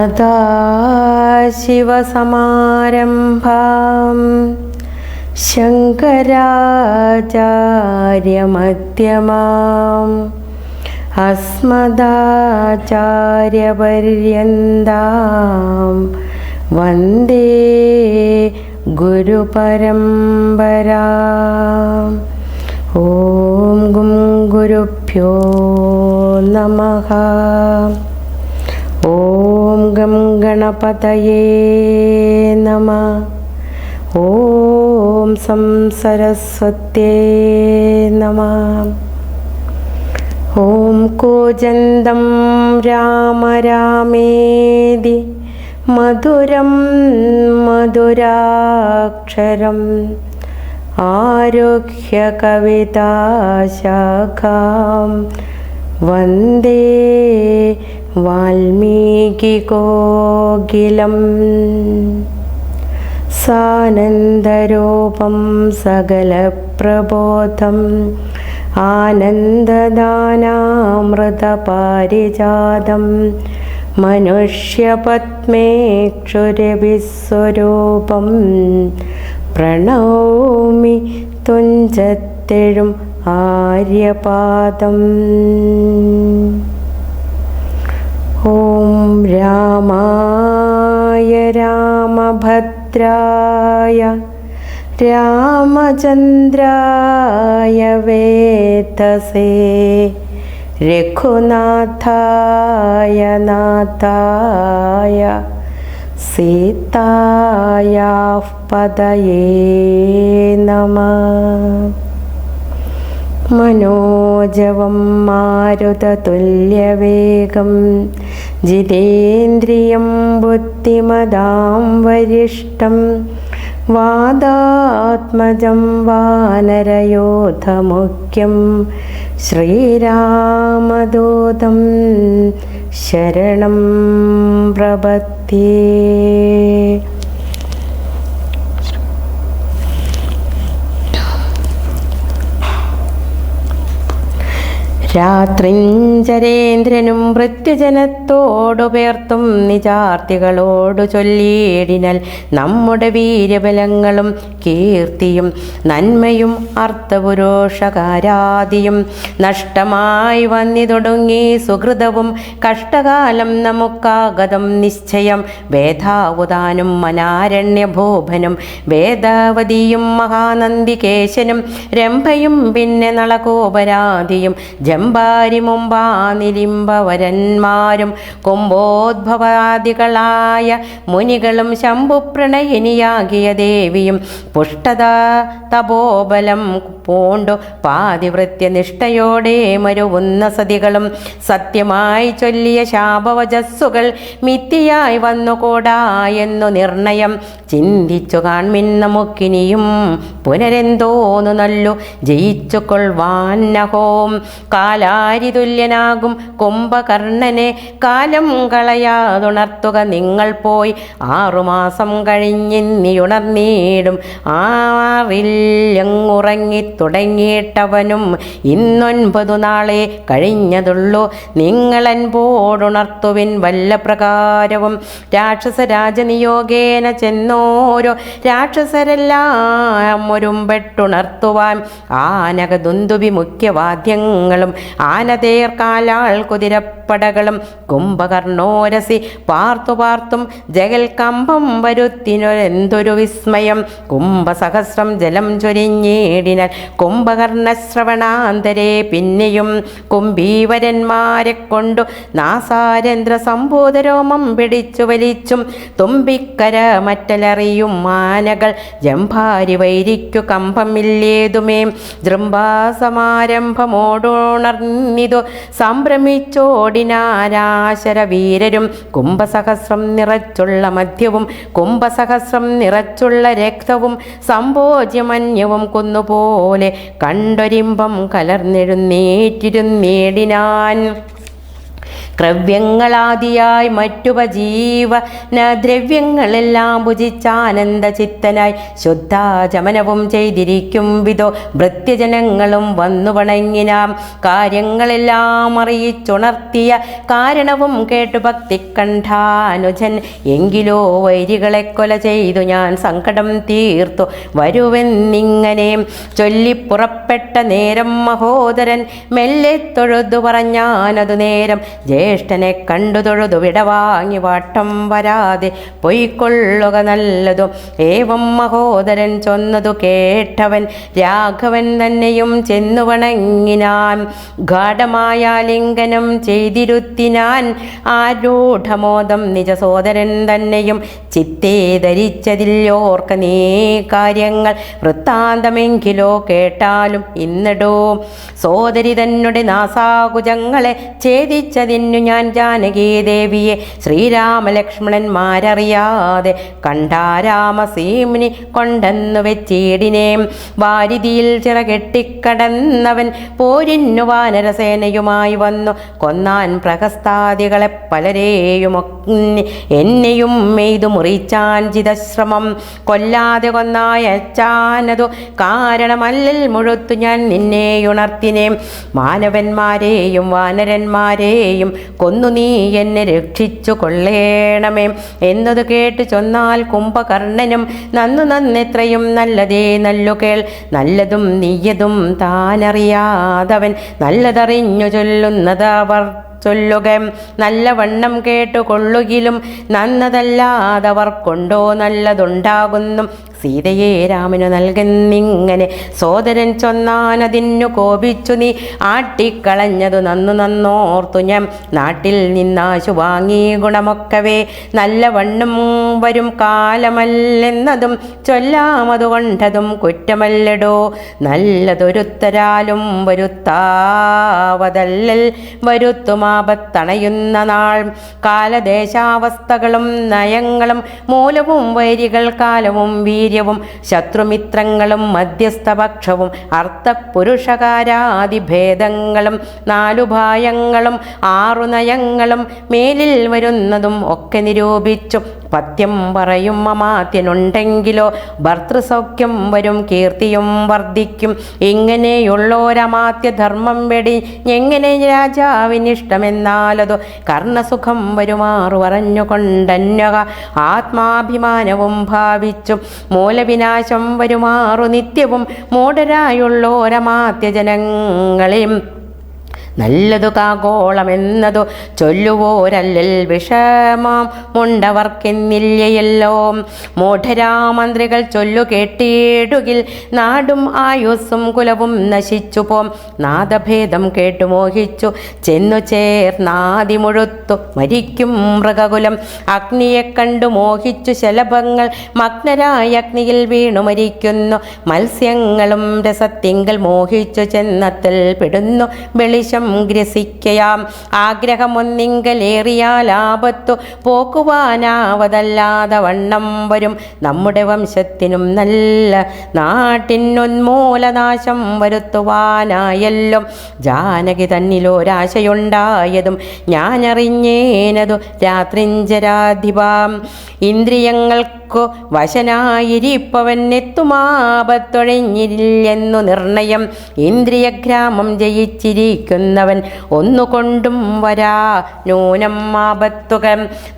സദാശിവസമാരംഭാം. ശങ്കരാചാര്യമധ്യമാം. അസ്മദാചാര്യപര്യന്താം. വന്ദേ ഗുരുപരമ്പരാ. ഓം ഗും ഗുരുഭ്യോ നമഃ. ഗണപതയേ നമ ഓം സം സരസ്വത്യേ നമ ഓം കൂജന്തം രാമ രാമേതി മധുരം മധുരാക്ഷരം ആരുഹ്യ കവിതാശാഖാം വന്ദേ വാൽമീകികോകിലം സാനന്ദരൂപം സകലപ്രബോധം ആനന്ദദാനാമൃതപാരിജാതം മനുഷ്യപത്മേക്ഷുരവിസ്വരൂപം പ്രണൗമി തുഞ്ചത്തെഴും ആര്യപാദം. रामाय रामभद्राय रामचन्द्राय वेतसे रघुनाथाय नाथाय सीतायाः पदये नमः। मनोजवं मारुततुल्यवेगम् മാരുതതുല്യവേഗം ജിതേന്ദ്രിയം ബുദ്ധിമതാം വരിഷ്ടം വാദാത്മജം വാനരയോധമുഖ്യം ശ്രീരാമദൂതം ശരണം രാത്രിഞ്ചരേന്ദ്രനും മൃത്യുജനത്തോടുപേർത്തും നിജാർത്ഥികളോടു ചൊല്ലിയിടിനൽ നമ്മുടെ വീര്യബലങ്ങളും കീർത്തിയും നന്മയും അർത്ഥപുരോഷകാരാദിയും നഷ്ടമായി വന്നിതൊടുങ്ങി സുഹൃതവും കഷ്ടകാലം നമുക്കാഗതം നിശ്ചയം. വേദാവുതാനും മനാരണ്യഭൂപനും വേദാവതിയും മഹാനന്ദികേശനും രംഭയും പിന്നെ നളകോപരാധിയും ജമ്പാരി മുമ്പാനിലിംബവരന്മാരും കുംഭോദ്ഭവാദികളായ മുനികളും ശംഭുപ്രണയിനിയാകിയ ദേവിയും പുഷ്ടത തപോബലം പൂണ്ടു. പാതിവൃത്യനിഷ്ഠയോടെ മരുവുന്ന സതികളും സത്യമായി ചൊല്ലിയ ശാപവചസ്സുകൾ മിത്തിയായി വന്നുകൂടാ എന്നു നിർണയം ചിന്തിച്ചു കാൺമിൻ നമുക്കിനിയും പുനരെന്തോന്നു നല്ലു. ജയിച്ചു കൊള്ളുവാൻ നഹോം കാലാരി തുല്യനാകും കുംഭകർണനെ കാലം കളയാതുണർത്തുക നിങ്ങൾ പോയി. ആറുമാസം കഴിഞ്ഞിന്നിയുണർന്നീടും ആറില്ലെങ്ങുറങ്ങി തുടങ്ങിയിട്ടവനും ഇന്നൊൻപതു നാളെ കഴിഞ്ഞതുള്ളൂ. നിങ്ങളൻപോടുണർത്തുവിൻ വല്ല പ്രകാരവും രാക്ഷസ രാജനിയോഗേന ചെന്നോരോ. രാക്ഷസരെല്ലാം ഒരുമ്പെട്ടുണർത്തുവാൻ ആനക ആനകദുന്തുബി മുഖ്യവാദ്യങ്ങളും ആനതേർക്കാലാൾ കുതിരപ്പടകളും കുംഭകർണോരസി പാർത്തു പാർത്തും ജഗൽ കമ്പം വരുത്തിനൊരെന്തൊരു വിസ്മയം. കുംഭസഹസ്രം ജലം ചൊരിഞ്ഞേടിനാൽ കുംഭകർണശ്രവണാന്തരെ. പിന്നെയും കുംഭീവരന്മാരെ കൊണ്ടു നാസാരേന്ദ്ര സംഭൂതരോമം പിടിച്ചു വലിച്ചും തുമ്പിക്കര മറ്റലറിയും മാനകൾ ജംഭാരി വൈരിക്കു കമ്പമില്ലേതുമേ. ജൃംഭാസമാരംഭമോടുണർന്നിതു സംഭ്രമിച്ചോടിനാരാശര വീരരും കുംഭസഹസ്രം നിറച്ചുള്ള മധ്യവും കുംഭസഹസ്രം നിറച്ചുള്ള രക്തവും സംഭോജ്യമന്യവും കൊന്നുപോലെ കണ്ടൊരിമ്പം കലർന്നെഴുന്നേറ്റിരുന്നേടിനാൻ. ക്രവ്യങ്ങളാദിയായി മറ്റുപജീവന ദ്രവ്യങ്ങളെല്ലാം ഭുജിച്ചാനന്ദ ചിത്തനായി ശുദ്ധാചമനവും ചെയ്തിരിക്കും വിധോ. വൃത്യജനങ്ങളും വന്നു വണങ്ങിനാം കാര്യങ്ങളെല്ലാം അറിയിച്ചുണർത്തിയ കാരണവും കേട്ടു ഭക്തി കണ്ഠാനുജൻ എങ്കിലോ വൈരികളെ കൊല ചെയ്തു ഞാൻ സങ്കടം തീർത്തു. വരുവെന്നിങ്ങനെ ചൊല്ലിപ്പുറപ്പെട്ട നേരം മഹോദരൻ മെല്ലെ തൊഴുതു പറഞ്ഞാനതു നേരം. ജ്യേഷ്ഠനെ കണ്ടു തൊഴുതു വിടവാങ്ങി വാട്ടം വരാതെ പൊയ്ക്കൊള്ളുക നല്ലതു. ഏവം മഹോദരൻ ചൊന്നതു കേട്ടവൻ രാഘവൻ തന്നെയും ചെന്നു വണങ്ങിനാൻ. ഗാഠമായാലിംഗനം ചെയ്തിരുത്തിനാൻ ആരൂഢമോദം നിജ സോദരൻ തന്നെയും ചിത്തേ ധരിച്ചതിൽ ഓർക്ക നീ കാര്യങ്ങൾ വൃത്താന്തമെങ്കിലോ കേട്ടാലും ഇന്നിടോ. സോദരി തന്നെ നാസാകുജങ്ങളെ ഛേദിച്ചതിനു ഞാൻ ജാനകീ ദേവിയെ ശ്രീരാമലക്ഷ്മണന്മാരറിയാതെ കണ്ടാരാമസീമിനി കൊണ്ടെന്നു വെച്ചീടിനെ. വാരിതിയിൽ ചിറകെട്ടിക്കടന്നവൻ പോരിന്നു വാനരസേനയുമായി വന്നു. കൊന്നാൻ പ്രഹസ്താദികളെ പലരെയും എന്നെയും മെയ്തു മുറിച്ചാൻ ചിതശ്രമം. കൊല്ലാതെ കൊന്നായച്ചാനതു കാരണമല്ലിൽ മുഴുത്തു ഞാൻ നിന്നെ ഉണർത്തിനെ മാനവന്മാരെയും വാനരന്മാരെയും കൊന്നു നീ എന്നെ രക്ഷിച്ചു കൊള്ളേണമേ. എന്നത് കേട്ട് ചൊന്നാൽ കുംഭകർണനും നന്നു നന്നെത്രയും നല്ലതേ നല്ലു കേൾ നല്ലതും നീയതും താനറിയാതവൻ. നല്ലതറിഞ്ഞു ചൊല്ലുന്നത് അവർ ചൊല്ലുക. നല്ലവണ്ണം കേട്ടുകൊള്ളുകിലും നന്നതല്ലാതവർ കൊണ്ടോ നല്ലതുണ്ടാകുന്നു. സീതയെ രാമനു നൽകുന്നിങ്ങനെ സോദരൻ ചൊന്നാനതിന്നു കോപിച്ചു നീ. ആട്ടിക്കളഞ്ഞതു നന്നു നന്നോർത്തു ഞാൻ. നാട്ടിൽ നിന്നാശു വാങ്ങി ഗുണമൊക്കവേ. നല്ലവണ്ണം വരും കാലമല്ലെന്നതും ചൊല്ലാമതുകൊണ്ടതും കുറ്റമല്ലടോ. നല്ലതൊരുത്തരാലും വരുത്താവതല്ലൽ. വരുത്തുമാപത്തണയുന്ന നാൾ. കാലദേശാവസ്ഥകളും നയങ്ങളും മൂലവും വൈരികൾ കാലവും വീര്യവും ശത്രുമിത്രങ്ങളും മധ്യസ്ഥപക്ഷവും അർത്ഥപുരുഷകാരാദിഭേദങ്ങളും നാലുഭായങ്ങളും ആറുനയങ്ങളും മേലിൽ വരുന്നതും ഒക്കെ നിരൂപിച്ചു. പഥ്യം പറയും അമാത്യനുണ്ടെങ്കിലോ ഭർത്തൃസൗഖ്യം വരും കീർത്തിയും വർദ്ധിക്കും. ഇങ്ങനെയുള്ളോരമാത്യധർമ്മം വെടി എങ്ങനെ രാജാവിനിഷ്ടമെന്നാലതു കർണസുഖം വരുമാറു പറഞ്ഞുകൊണ്ടന്യക ആത്മാഭിമാനവും ഭാവിച്ചു. മൂലവിനാശം വരുമാറു നിത്യവും മൂഢരായുള്ളോരമാത്യജനങ്ങളെയും നല്ലതു കാഗോളമെന്നതു ചൊല്ലുവോരല്ലൽ വിഷമം മുണ്ടവർക്കെന്നില്ലയല്ലോ. മൂഢരാമന്ത്രികൾ ചൊല്ലു കേട്ടിടുകിൽ നാടും ആയുസ്സും കുലവും നശിച്ചു പോം നാദഭേദം കേട്ടു മോഹിച്ചു ചെന്നു ചേർന്നാദി മുഴുത്തു മരിക്കും മൃഗകുലം. അഗ്നിയെ കണ്ടു മോഹിച്ചു ശലഭങ്ങൾ മഗ്നരായ അഗ്നിയിൽ വീണു മരിക്കുന്നു. മത്സ്യങ്ങളും രസത്തിങ്കൽ മോഹിച്ചു ചെന്നത്തിൽ പെടുന്നു. വെളിശം ഗ്രസിക്കയാം ആഗ്രഹമൊന്നിങ്കലേറിയാൽ ആപത്തു പോക്കുവാനാവതല്ലാതെ വണ്ണം വരും നമ്മുടെ വംശത്തിനും നല്ല നാട്ടിനൊന്മൂലനാശം വരുത്തുവാനായല്ലോ. ജാനകി തന്നിലൊരാശയുണ്ടായതും ഞാനറിഞ്ഞേനതു രാത്രിഞ്ചരാധിപാം. ഇന്ദ്രിയങ്ങൾക്കു വശനായിരിപ്പവൻ എത്തുമാപത്തൊഴിഞ്ഞില്ലെന്നു നിർണയം. ഇന്ദ്രിയഗ്രാമം ജയിച്ചിരിക്കുന്നവൻ ഒന്നുകൊണ്ടും വരാ. നൂനം ആപത്തുക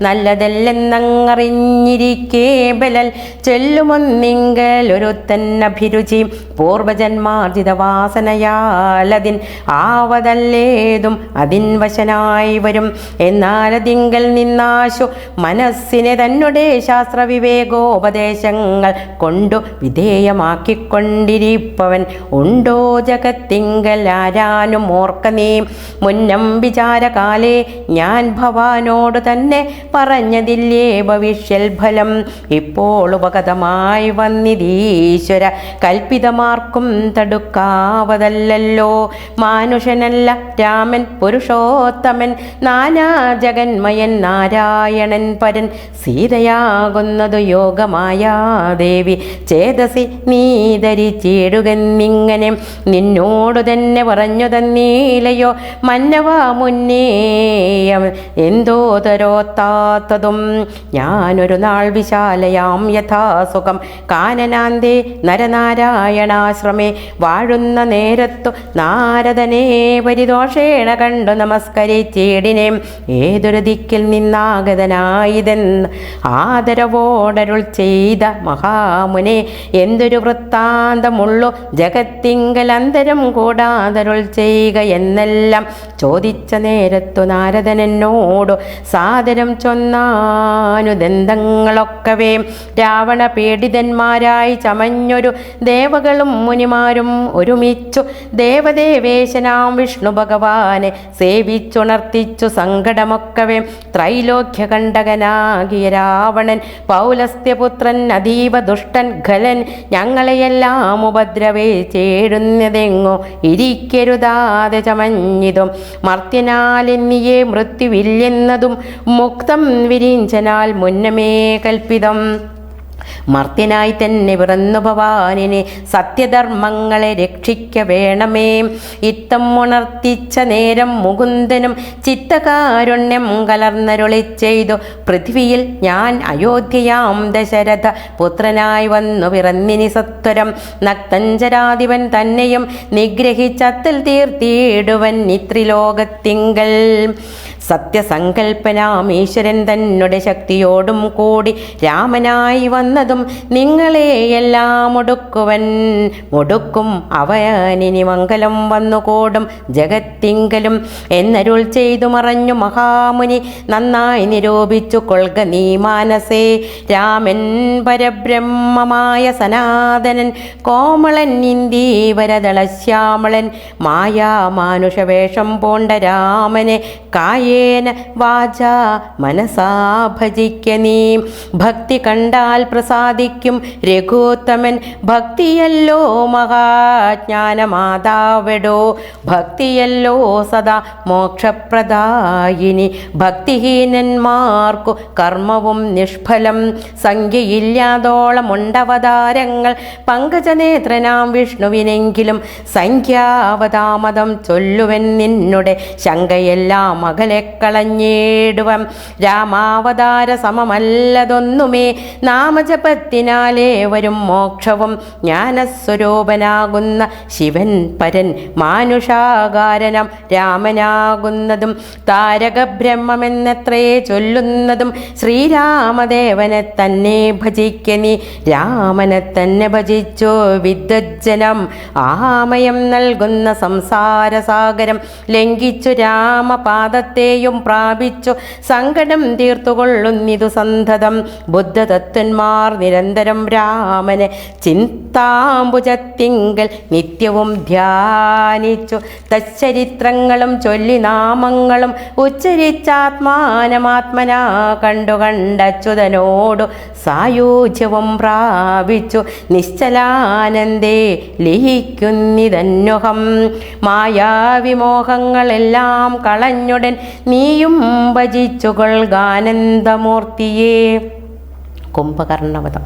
നല്ലതല്ലെന്നങ്ങറിഞ്ഞിരിക്കേ ബലൽ. ചെല്ലുമൊന്നിങ്കൽ ഒരു തന്നഭിരുചി പൂർവജന്മാർജിത വാസനയാലതിൻ ആവതല്ലേതും അതിൻ വശനായി വരും. എന്നാലതിങ്കൽ നിന്നാശു മനസ്സിനെ തന്നെ ശാസ്ത്രവിവേകോപദേശങ്ങൾ കൊണ്ടു വിധേയമാക്കിക്കൊണ്ടിരിപ്പവൻ. ഉണ്ടോ ജഗത്തിങ്കൽ ആരാനും ഓർക്ക നീ മുന്നം വിചാരകാലേ ഞാൻ ഭവാനോട് തന്നെ പറഞ്ഞതില്ലേ ഭവിഷ്യൽ ഫലം. ഇപ്പോൾ ഉപഗതമായി വന്നിതീശ്വര കൽപ്പിതമാർക്കും തടുക്കാവതല്ലോ മാനുഷനല്ല രാമൻ പുരുഷോത്തമൻ നാനാ ജഗന്മയൻ നാരായണൻ പരൻ. സീതയാകുന്നതു യോഗമായ ദേവി ചേതസി നീ ധരിച്ചിടുകെന്നിങ്ങനെ. നിന്നോടു തന്നെ പറഞ്ഞു തന്നീല ഇല്ലയോ മന്നവ മുന്നേയം എന്തോ തരോത്താത്തതും. ഞാനൊരു നാൾ വിശാലയാം യഥാസുഖം. കാനനാന്തേ നരനാരായണാശ്രമേ വാഴുന്ന നേരത്തു നാരദനെ പരിദോഷേണ കണ്ടു നമസ്കരിച്ചിടിനെ. ഏതൊരു ദിക്കിൽ നിന്നാഗതനായതെന്ന് ആദരവോടരുൾ ചെയ്ത മഹാമുനെ എന്തൊരു വൃത്താന്തമുള്ളു. ജഗത്തിങ്കൽ അന്തരം കൂടാതരുൾ ചെയ്യുക എന്നെല്ലാം ചോദിച്ച നേരത്തു നാരദനെന്നോടു സാദരം ചൊന്നാനുദന്തങ്ങളൊക്കവേ. രാവണ പീഡിതന്മാരായി ചമഞ്ഞൊരു ദേവകളും മുനിമാരും ഒരുമിച്ചു ദേവദേവേശനാം വിഷ്ണു ഭഗവാനെ സേവിച്ചുണർത്തിച്ചു സങ്കടമൊക്കവേ. ത്രൈലോക്യ കണ്ടകനാകിയ രാവണൻ പൗലസ്ത്യപുത്രൻ അതീവ ദുഷ്ടൻ ഖലൻ ഞങ്ങളെയെല്ലാം ഉപദ്രവേ ചേരുന്നതെങ്ങോ ഇരിക്കരുതാതെ ചമഞ്ഞിതും മർത്യനാലെന്നിയെ മൃത്യുവില്ലെന്നതും മുക്തം വിരിഞ്ചനാൽ മുന്നമേ കൽപ്പിതം. മർത്യനായി തന്നെ പിറന്നു ഭവാനിനെ സത്യധർമ്മങ്ങളെ രക്ഷിക്ക വേണമേ. ഇത്തം ഉണർത്തിച്ച നേരം മുകുന്ദനും ചിത്തകാരുണ്യം കലർന്നരുളി ചെയ്തു. പൃഥ്വിയിൽ ഞാൻ അയോധ്യയാം ദശരഥ പുത്രനായി വന്നു പിറന്നിനി സത്വരം. നക്തഞ്ചരാധിപൻ തന്നെയും നിഗ്രഹിച്ചത്തിൽ തീർത്തിയിടുവൻ ഇത്രിലോകത്തിങ്കൽ സത്യസങ്കൽപ്പനാം ഈശ്വരൻ തന്നെ ശക്തിയോടും കൂടി രാമനായി വന്നതും നിങ്ങളെയെല്ലാം ഒടുക്കുവൻ. ഒടുക്കും അവനിനി മംഗലം വന്നുകൂടും ജഗത്തിങ്കലും എന്നരുൾ ചെയ്തു മറഞ്ഞു മഹാമുനി നന്നായി നിരൂപിച്ചു കൊൾക നീ മാനസേ. രാമൻ പരബ്രഹ്മമായ സനാതനൻ കോമളൻ ഇന്ദീവരതളശ്യാമളൻ മായാമാനുഷവേഷം പോണ്ട രാമനെ കായേന വാച മനസാ ഭജിക്ക നീ. ഭക്തി കണ്ടാൽ പ്രസാദിക്കും രഘുത്തമൻ. ഭക്തിയല്ലോ മഹാജ്ഞാനമാതാവെടോ. ഭക്തിയല്ലോ സദാ മോക്ഷപ്രദായിനി. ഭക്തിഹീനന്മാർക്കു കർമ്മവും നിഷ്ഫലം. സംഖ്യയില്ലാതോളം ഉണ്ടവതാരങ്ങൾ. പങ്കജനേത്രനാം വിഷ്ണുവിനെങ്കിലും സംഖ്യാവതാമതം ചൊല്ലുവെന്നിന്നുടെ ശങ്കയെല്ലാം അകലെ കളഞ്ഞേടുവം. രാമാവതാര സമമല്ലതൊന്നുമേ. നാമജപത്തിനാലേ വരും മോക്ഷവും ജ്ഞാനസ്വരൂപനാകുന്ന ശിവൻ പരൻ മാനുഷാകാരനം രാമനാകുന്നതും താരകബ്രഹ്മമെന്നത്രേ ചൊല്ലുന്നതും ശ്രീരാമദേവനെ തന്നെ ഭജിക്കനി രാമനെ തന്നെ ഭജിച്ചോ വിദ്വജ്ജനം. ആമയം നൽകുന്ന സംസാരസാഗരം ലംഘിച്ചു രാമപാദത്തെയും പ്രാപിച്ചു. സങ്കടം തീർത്തുകൊള്ളുന്നിതു സന്തതം. ബുദ്ധതത്വന്മാർ നിരന്തരം രാമനെ ചിന്താംബുജത്തിങ്കൽ നിത്യവും ധ്യാനിച്ചു. തച്ചരിത്രങ്ങളും ചൊല്ലി നാമങ്ങളും ഉച്ചരിച്ചാത്മാനമാത്മനാ കണ്ടു കണ്ടച്യുതനോടു സായൂജ്യവും പ്രാപിച്ചു. നിശ്ചലാനന്ദേ ലയിക്കുന്നിതന്വഹം മായാവിമോഹങ്ങളെല്ലാം കളഞ്ഞുടൻ നീയും ഭജിച്ചുകൊൾഗാനന്ദമൂർത്തിയേ. കുംഭകർണവതം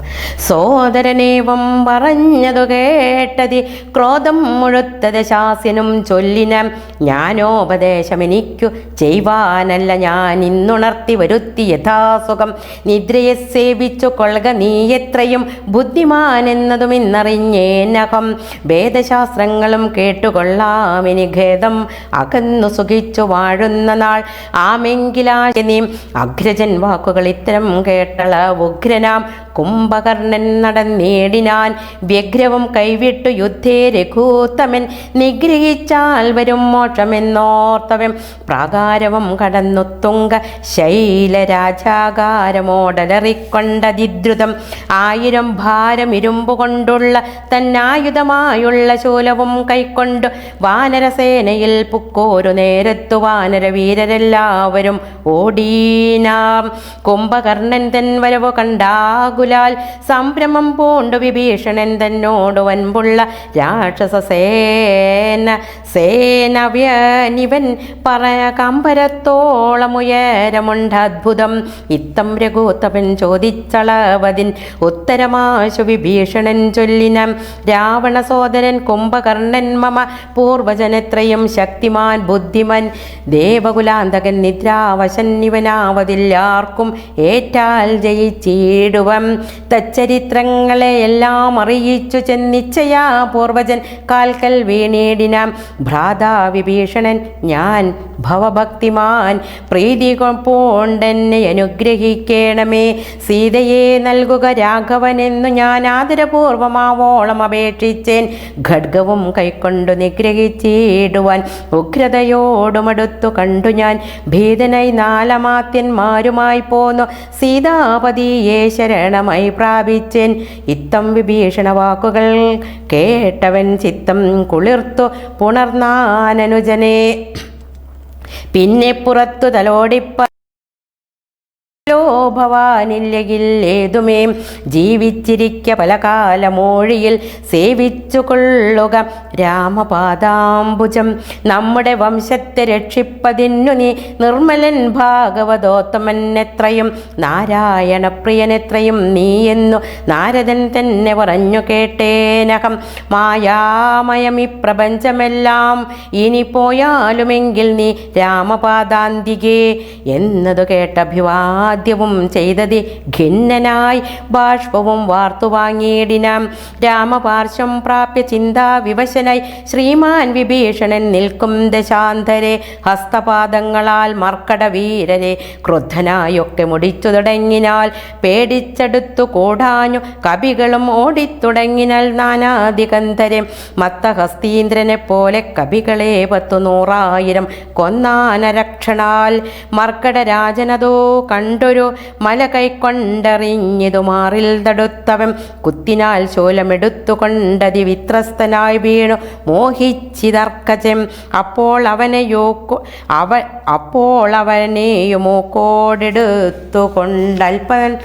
സോദരനേവം പറഞ്ഞതു കേട്ടതി ക്രോധം മുഴുത്തത് ശാസിനും ചൊല്ലിന ഞാനോപദേശം എനിക്കു ചെയ്യുവാനല്ല ഞാൻ ഇന്നുണർത്തി വരുത്തി യഥാസുഖം. നിദ്രയെ സേവിച്ചു കൊള്ളുക നീ എത്രയും ബുദ്ധിമാനെന്നതും ഇന്നറിഞ്ഞേനകം. വേദശാസ്ത്രങ്ങളും കേട്ടുകൊള്ളാമിനി ഖേദം. അകന്നു സുഖിച്ചു വാഴുന്ന നാൾ. ആമെങ്കിലാ നീ അഗ്രജൻ വാക്കുകൾ ഇത്തരം കേട്ടള. ഉഗ്രനാം കുംഭകർണൻ നടന്നേടിനാൻ വ്യഗ്രവും കൈവിട്ടു യുദ്ധേ രഘൂത്തമൻ. നിഗ്രഹിച്ചാൽ വരും മോക്ഷമെന്നോർത്തവൻ. പ്രാകാരവും കടന്നു തുങ്ക ശൈലരാജാകാരമോടലറിക്കൊണ്ടതിദ്രുതം. ആയിരം ഭാരം ഇരുമ്പു കൊണ്ടുള്ള തന്നായുധമായുള്ള ശൂലവും കൈക്കൊണ്ടു വാനരസേനയിൽ പുക്കോരു നേരത്തു വാനരവീരരെല്ലാവരും ഓടീനാം. കുംഭകർണൻ തൻ വരവ് കണ്ട കണ്ടാകുലാൽ സംരമം പൂണ്ടു വിഭീഷണൻ തന്നോട് വൻപുള്ള രാക്ഷസ സേന സേനവ്യനിവൻ പറയ കമ്പരത്തോളമുയരമുണ്ട് അത്ഭുതം. ഇത്തം രഘുത്തപൻ ചോദിച്ചളവതിൻ ഉത്തരമാശു വിഭീഷണൻ ചൊല്ലിനം രാവണ സോദരൻ കുംഭകർണൻ മമ പൂർവജനത്രയും ശക്തിമാൻ ബുദ്ധിമൻ. ദേവകുലാന്തകൻ നിദ്രാവശൻ ഇവനാവതില്ലാർക്കും ഏറ്റാൽ ജയിച്ചിടുവം തച്ചരിത്രങ്ങളെ എല്ലാം അറിയിച്ചു ചെന്നിച്ചയാ പൂർവജൻ കാൽക്കൽ വീണീടിനാം. ഭ്രാതാ വിഭീഷണൻ ഞാൻ ഭവഭക്തിമാൻ. പ്രീതി പൂണ്ടെന്നെ അനുഗ്രഹിക്കണമേ. സീതയെ നൽകുക രാഘവനെന്നു ഞാൻ ആദരപൂർവമാവോളം അപേക്ഷിച്ചേൻ. ഖഡ്ഗവും കൈക്കൊണ്ടു നിഗ്രഹിച്ചിടുവാൻ. ഉഗ്രതയോടുമടുത്തു കണ്ടു ഞാൻ. ഭീതനായി നാലമാത്യന്മാരുമായി പോന്നു. സീതാപതിയെ ശരണമായി പ്രാപിച്ചൻ. ഇത്തം വിഭീഷണ വാക്കുകൾ കേട്ടവൻ ചിത്തം കുളിർത്തു പുണർന്നാനനുജനെ. പിന്നെ പുറത്തു തലോടിപ്പ ഏതുമേ? ജീവിച്ചിരിക്ക പല കാലമോഴിയിൽ സേവിച്ചു കൊള്ളുക രാമപാദാംബുജം. നമ്മുടെ വംശത്തെ രക്ഷിപ്പതിന്നു നീ നിർമ്മലൻ ഭാഗവതോത്തമൻ എത്രയും നാരായണ പ്രിയനെത്രയും നീ എന്നു നാരദൻ തന്നെ പറഞ്ഞു കേട്ടേനകം. മായാമയമി പ്രപഞ്ചമെല്ലാം ഇനി പോയാലുമെങ്കിൽ നീ രാമപാദാന്തികേ എന്നതു കേട്ടഭിവാദ്യവും ചെയ്തതി. ഖിന്നനായി ബാഷ്പവും വാർത്തു വാങ്ങിയിടിനാം. രാമപാർശ്വം പ്രാപ്യ ചിന്താ വിവശനായി ശ്രീമാൻ വിഭീഷണൻ നിൽക്കും ദശാന്തരെ ഹസ്തപാദങ്ങളാൽ മർക്കട വീരരെ ക്രുദ്ധനായൊക്കെ മുടിച്ചു തുടങ്ങിനാൽ പേടിച്ചെടുത്തു കൂടാഞ്ഞു കവികളും ഓടിത്തുടങ്ങിനാൽ നാനാദിഗന്ധരെ മത്തഹസ്തീന്ദ്രനെ പോലെ കവികളെ പത്തു നൂറായിരം കൊന്നാനരക്ഷണാൽ മർക്കട രാജനതോ കണ്ടൊരു മല കൈക്കൊണ്ടറിഞ്ഞിതു മാറിൽ തടുത്തവൻ കുത്തിനാൽ ശൂലമെടുത്തുകൊണ്ടതി വിത്രസ്തനായി വീണു. മോഹിച്ചിതർക്കജം. അപ്പോൾ അവനെ യോക്കു അവ അപ്പോൾ അവനെയുമോ കൊണ്ടൽപ്പൻ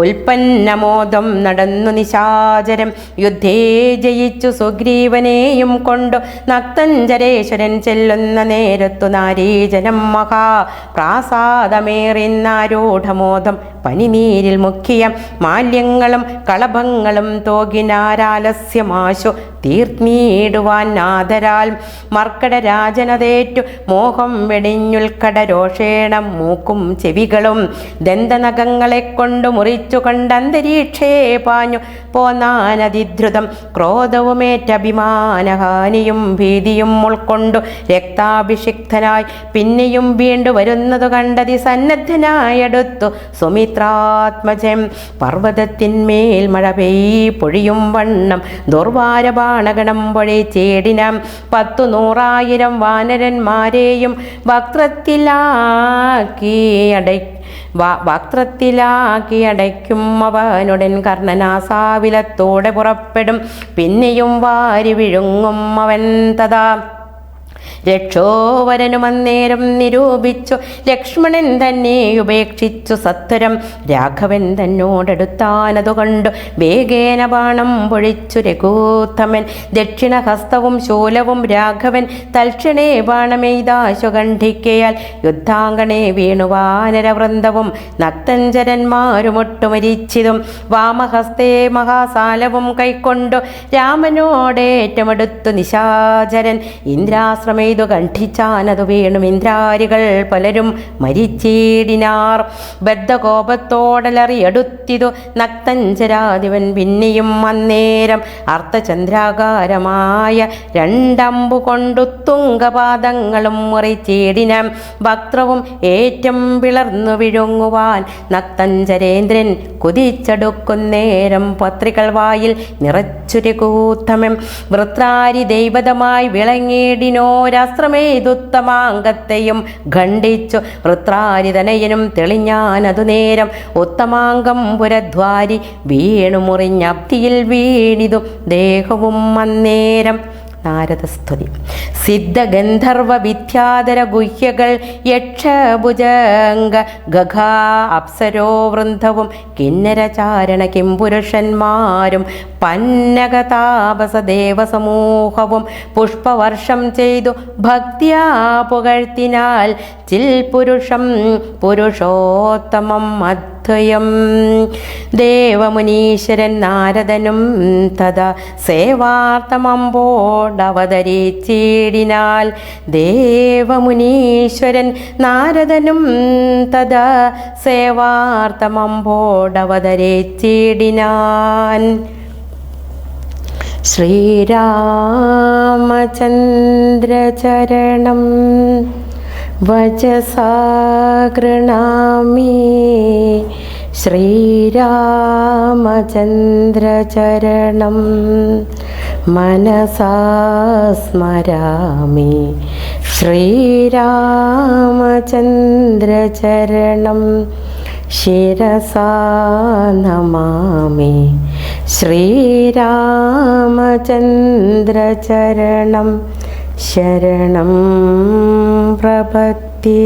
ഉൽപ്പന്നമോദം നടന്നു നിശാചരം. യുദ്ധേ ജയിച്ചു സുഗ്രീവനെയും കൊണ്ടു നക്തഞ്ചരേശ്വരൻ ചെല്ലുന്ന നേരത്തു നാരീജനം മഹാ പ്രാസാദമേറിന്നാരൂഢമോദം പനിനീരിൽ മുഖ്യ മാല്യങ്ങളും കളഭങ്ങളും തോകിനാരാലസ്യമാശു തീർന്നീടുവാൻ നാഥരാൽ മർക്കട രാജനതേറ്റു മോഹം വെടിഞ്ഞുൽക്കട രോഷേണം മൂക്കും ചെവികളും ദന്തനഖങ്ങളെ കൊണ്ടു മുറിച്ചു കണ്ടന്തരീക്ഷേ പാഞ്ഞു. പോന്നാനതിധൃതം ക്രോധവുമേറ്റഭിമാനഹാനിയും ഭീതിയും ഉൾക്കൊണ്ടു രക്താഭിഷിക്തനായി. പിന്നെയും വീണ്ടു വരുന്നതു കണ്ടതി സന്നദ്ധനായടുത്തു. സുമിത്രാത്മജം പർവതത്തിന്മേൽ മഴ പെയ് പൊഴിയും വണ്ണം. ദുർവാരബാണഗണം ചേടിനം. പത്തു നൂറായിരം വാനരന്മാരെയും വക്രത്തിലാക്കി അടൈ വക്രത്തിലാക്കി അടയ്ക്കും അവനുടൻ കർണനാസാവിലത്തോടെ പുറപ്പെടും. പിന്നെയും വാരി വിഴുങ്ങും അവൻ തഥാ രക്ഷോവരനും അന്നേരം നിരൂപിച്ചു. ലക്ഷ്മണൻ തന്നെ ഉപേക്ഷിച്ചു സത്വരം. രാഘവൻ തന്നോടടുത്താനതു കണ്ടു. വേഗേന ബാണം പൊഴിച്ചു രഘൂത്തമൻ. ദക്ഷിണഹസ്തവും ശൂലവും രാഘവൻ തൽക്ഷണേ ബാണമെയ്താശുഖണ്ഠിക്കയാൽ കണ്ഠിക്കയാൽ യുദ്ധാങ്കണേ വീണുവാനരവൃന്ദവും നക്തഞ്ചരന്മാരുമൊട്ടുമരിച്ചിതും. വാമഹസ്തേ മഹാസാലവും കൈക്കൊണ്ടു രാമനോടേറ്റമെടുത്തു നിശാചരൻ. ഇന്ദ്രാശ്രമേതു കണ്ഠിച്ചാനതു വീണും. ഇന്ദ്രാരികൾ പലരും മരിച്ചീടിനാർ. ബദ്ധകോപത്തോടലറിയടുത്തിതു നക്തഞ്ചരാധിപൻ പിന്നെയും അന്നേരം അർത്ഥചന്ദ്രാകാരമായ രണ്ടമ്പു കൊണ്ടു തുങ്കപാദങ്ങളും മുറിച്ചീടിനം വക്രവും ഏറ്റം പിളർന്നു വിഴുങ്ങുവാൻ നക്തഞ്ചരേന്ദ്രൻ കുതിച്ചെടുക്കുന്നേരം പത്രികൾ വായിൽ നിറച്ചുരു കൂത്തമം വൃത്രാരി ദൈവതമായി വിളങ്ങിയിടിനോരാശ്രമേതുത്തമാങ്കത്തെയും ഖണ്ഡിച്ചു. വൃത്രാരിതനയനും തെളിഞ്ഞാനതു നേരം ഉത്തമാംഗം പുരദ്വാരി വീണു മുറിഞ്ഞബ്ദിയിൽ വീണിതു. ദേഹവും അന്നേരം നാരദസ്തുതി. സിദ്ധഗന്ധർവ വിദ്യാധര ഗുഹ്യകൾ യക്ഷഭുജംഗ ഗഘാ അപ്സരോ വൃന്ദവും കിന്നരചാരണ കിംപുരുഷന്മാരും പന്നകതാപസ ദേവസമൂഹവും പുഷ്പവർഷം ചെയ്തു ഭക്തിയാ പുകഴ്ത്തിനാൽ ചിൽ പുരുഷം പുരുഷോത്തമം അദ്വയം ദേവമുനീശ്വരൻ നാരദനും തഥാ സേവാർത്ഥമമ്പോടവതരിച്ചിടിനാൽ. ദേവമുനീശ്വരൻ നാരദനും തഥാ സേവാർത്ഥമമ്പോടവതരിച്ചിടിനാൻ ശ്രീരാമചന്ദ്രചരണം. വചസാ ഗൃണാമി ശ്രീരാമചന്ദ്രചരണം മനസാ സ്മരാമി ശ്രീരാമചന്ദ്രചരണം ശിരസാ നമാമി ശ്രീരാമചന്ദ്രചരണം ശരണം പ്രപത്തേ.